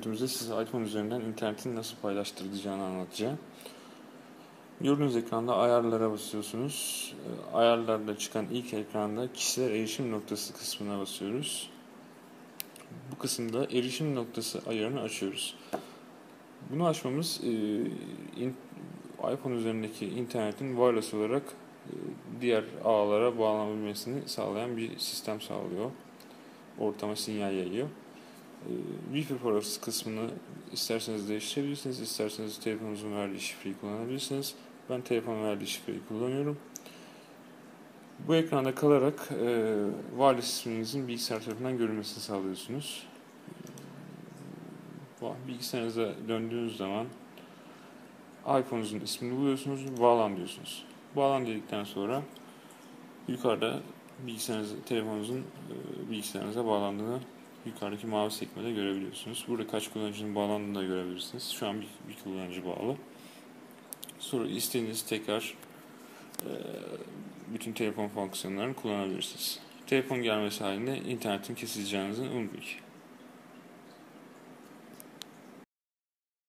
videomuzda size iPhone üzerinden internetin nasıl paylaştırılacağını anlatacağım. Gördüğünüz ekranda ayarlara basıyorsunuz. Ee, ayarlarda çıkan ilk ekranda kişiler erişim noktası kısmına basıyoruz. Bu kısımda erişim noktası ayarını açıyoruz. Bunu açmamız e, iPhone üzerindeki internetin wireless olarak e, diğer ağlara bağlanabilmesini sağlayan bir sistem sağlıyor. Ortama sinyal yayıyor. Wi-Fi parosu kısmını isterseniz değiştirebilirsiniz, isterseniz telefonunuzun verdiği şifreyi kullanabilirsiniz. Ben telefonun verdiği şifreyi kullanıyorum. Bu ekranda kalarak e, wireless isminizin bilgisayar tarafından görülmesini sağlıyorsunuz. E, bilgisayarınıza döndüğünüz zaman iPhone'unuzun ismini buluyorsunuz, bağlan diyorsunuz. Bağlan dedikten sonra yukarıda bilgisayarınız, telefonunuzun e, bilgisayarınıza bağlandığını yukarıdaki mavi sekmede görebiliyorsunuz. Burada kaç kullanıcının bağlandığını da görebilirsiniz. Şu an bir, bir kullanıcı bağlı. Sonra istediğiniz tekrar e, bütün telefon fonksiyonlarını kullanabilirsiniz. Telefon gelmesi halinde internetin kesileceğinizi unutmayın.